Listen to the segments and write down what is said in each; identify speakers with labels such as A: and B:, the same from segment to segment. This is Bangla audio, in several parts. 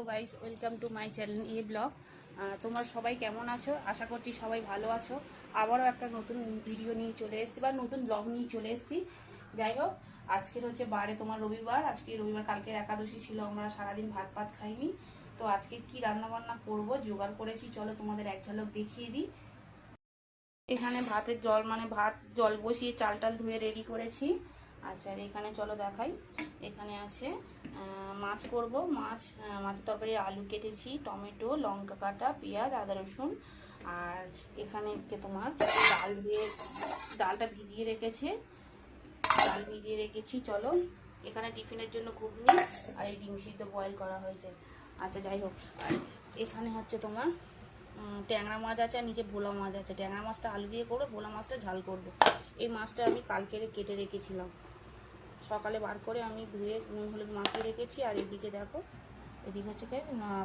A: Hello guys, welcome to my channel a blog. তোমরা সবাই কেমন আছো? আশা করছি সবাই ভালো আছো। আবারও একটা নতুন ভিডিও নিয়ে চলে এসেছি বা নতুন ব্লগ নিয়ে চলে এসেছি। যাই হোক, আজকের হচ্ছে বারে তোমার রবিবার। আজকে রবিবার, কালকের একাদশী ছিল, আমরা সারাদিন ভাত পাত খাইনি। তো আজকে কি রান্না বান্না করব জোগাড় করেছি, চলো তোমাদের এক ঝলক দেখিয়ে দিই। এখানে ভাতের জল মানে ভাত জল বসিয়ে চাল টাল ধুয়ে রেডি করেছি। আচ্ছা এখানে চলো দেখাই। এখানে আছে মাছ করব। মাছ মাছের তরকারি, আলু কেটেছি, টমেটো, লঙ্কা কাটা, পেঁয়াজ, আদা রসুন। আর এখানে তোমার ডাল ধুয়ে ডালটা ভিজিয়ে রেখেছে। ডাল ভিজিয়ে রেখেছি, চলো। এখানে টিফিনের জন্য ঘুগনি আর এই ডিম সিদ্ধ বয়েল করা হয়েছে। আচ্ছা যাই হোক। আর এখানে হচ্ছে তোমার ট্যাংরা মাছ আছে আর নিচে ভোলা মাছ আছে। ট্যাংরা মাছটা আলু দিয়ে করব, ভোলা মাছটা ঝাল করব। এই মাছটা আমি কালকে কেটে রেখেছিলাম। সকালে বার করে আমি ধুয়ে নুন, হলুদ মাখিয়ে রেখেছি। আর এদিকে দেখো, এদিকে হচ্ছে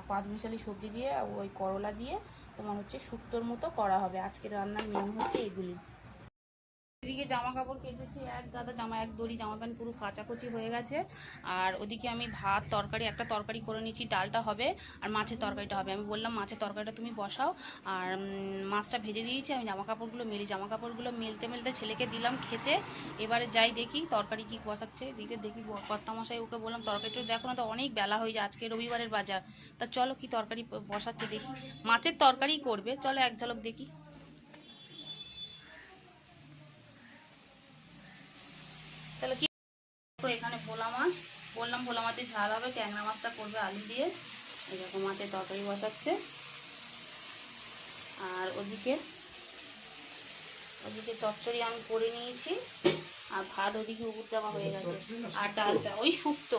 A: পাঁচ মিশালি সবজি দিয়ে, ওই করলা দিয়ে তোমার হচ্ছে শুক্তোর মতো করা হবে। আজকে রান্নার মেনু হচ্ছে এগুলি। এদিকে জামা কাপড় কেটেছি এক গাদা জামা, এক দড়ি, জামা প্যান্ট পুরো কাচাকুচি হয়ে গেছে। আর ওদিকে আমি ভাত, তরকারি, একটা তরকারি করে নিয়েছি, ডালটা হবে আর মাছের তরকারিটা হবে। আমি বললাম, মাছের তরকারিটা তুমি বসাও। আর মাছটা ভেজে দিয়েছি, আমি জামা কাপড়গুলো মেলি। জামা কাপড়গুলো মেলতে মেলতে ছেলেকে দিলাম খেতে। এবারে যাই দেখি তরকারি কি বসাচ্ছে। এদিকে দেখি কর্তামশাই ওকে বললাম, তরকারিটা দেখো না তো, অনেক বেলা হয়ে যায়, আজকে রবিবারের বাজার। তা চলো কি তরকারি বসাচ্ছে দেখি। মাছের তরকারি করবে। চলো এক ঝলক দেখি। তাহলে কি এখানে ভোলা মাছ, বললাম ভোলা মাছের ঝাল হবে, ট্যাংরা মাছটা করবে আলু দিয়ে। এরকম মাছের তরকারি বসাচ্ছে। আর ওদিকে ওদিকে চচ্চড়ি আমি করে নিয়েছি, আর ভাত ওদিকে উপর দেওয়া হয়ে গেছে। আর ডালটা, ওই শুক্তো।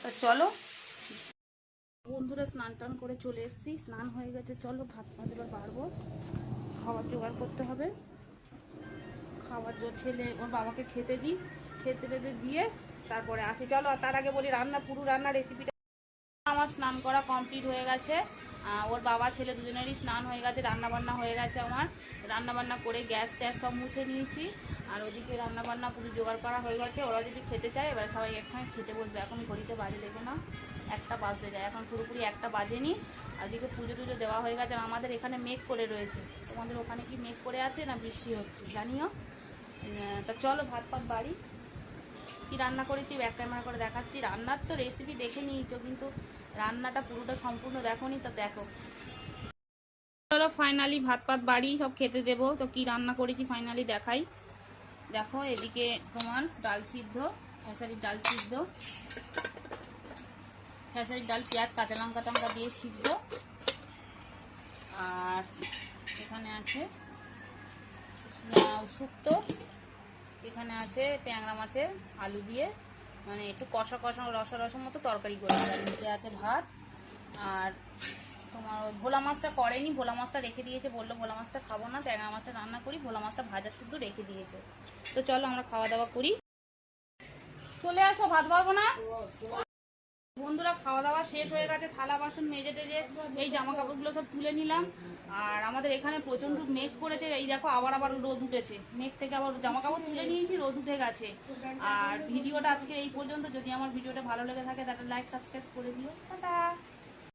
A: তা চলো। বন্ধুরা স্নান টান করে চলে এসেছি, স্নান হয়ে গেছে, চলো ভাত ভাত এবার বাড়বো খাবার জোগাড় করতে হবে। খাবার জোর ছেলে, ওর বাবাকে খেতে দিই। খেতে টেতে দিয়ে তারপরে আসি। চলো, তার আগে বলি রান্না, পুরো রান্নার রেসিপিটা আমার স্নান করা কমপ্লিট হয়ে গেছে। ওর বাবা, ছেলে দুজনেরই স্নান হয়ে গেছে রান্না বান্না হয়ে গেছে আমার। রান্না বান্না করে গ্যাস ট্যাস সব মুছে নিয়েছি। আর ওদিকে রান্না বান্না পুরো জোগাড় করা হয়ে গেছে। ওরা যদি খেতে চায়, এবার সবাই একসঙ্গে খেতে বসবে। এখন ঘড়িতে বাজে, দেখো না, একটা বাজতে যায়। এখন পুরোপুরি একটা বাজেনি। আর ওদিকে পুজো টুজো দেওয়া হয়ে গেছে। আর আমাদের এখানে মেঘ করে রয়েছে। তোমাদের ওখানে কি মেঘ করে আছে না বৃষ্টি হচ্ছে, জানিও? তা চলো ভাত পাত বাড়ি। কি রান্না করেছি ব্যাক ক্যামেরা করে দেখাচ্ছি। রান্নার তো রেসিপি দেখে নিয়েছো, কিন্তু রান্নাটা পুরোটা সম্পূর্ণ দেখোনি, তো দেখো। চলো ফাইনালি ভাত পাত বাড়ি, সব খেতে দেবো। তো কি রান্না করেছি ফাইনালি দেখাই। দেখো, এদিকে তোমার ডাল সিদ্ধ, খেসারির ডাল সিদ্ধ। খেসারির ডাল, পেঁয়াজ, কাঁচা লঙ্কা টঙ্কা দিয়ে সিদ্ধ। আর এখানে আছে শুক্তো। এখানে আছে ট্যাংরা মাছের আলু দিয়ে। মানে একটু কষা কষা রসা রসার মতো তরকারি করে নিচে আছে ভাত। আর তোমার ভোলা মাছটা করেনি, ভোলা মাছটা রেখে দিয়েছে, বলল ভোলা মাছটা খাব না, ট্যাংরা মাছটা রান্না করি, ভোলা মাছটা ভাজা শুদ্ধ রেখে দিয়েছে। তো চলো আমরা খাওয়া দাওয়া করি। চলে আসো, ভাত পারব না? বন্ধুরা খাওয়া দাওয়া শেষ হয়ে গেছে, থালা, বাসন মেজে টেজে, এই জামা কাপড়গুলো সব তুলে নিলাম। আর আমাদের এখানে প্রচণ্ড মেঘ করেছে, এই দেখো আবার আবার রোদ উঠেছে। মেঘ থেকে আবার জামা কাপড় তুলে নিয়েছি, রোদ উঠে গেছে। আর ভিডিওটা আজকে এই পর্যন্ত। যদি আমার ভিডিওটা ভালো লেগে থাকে, তাহলে লাইক সাবস্ক্রাইব করে দিও।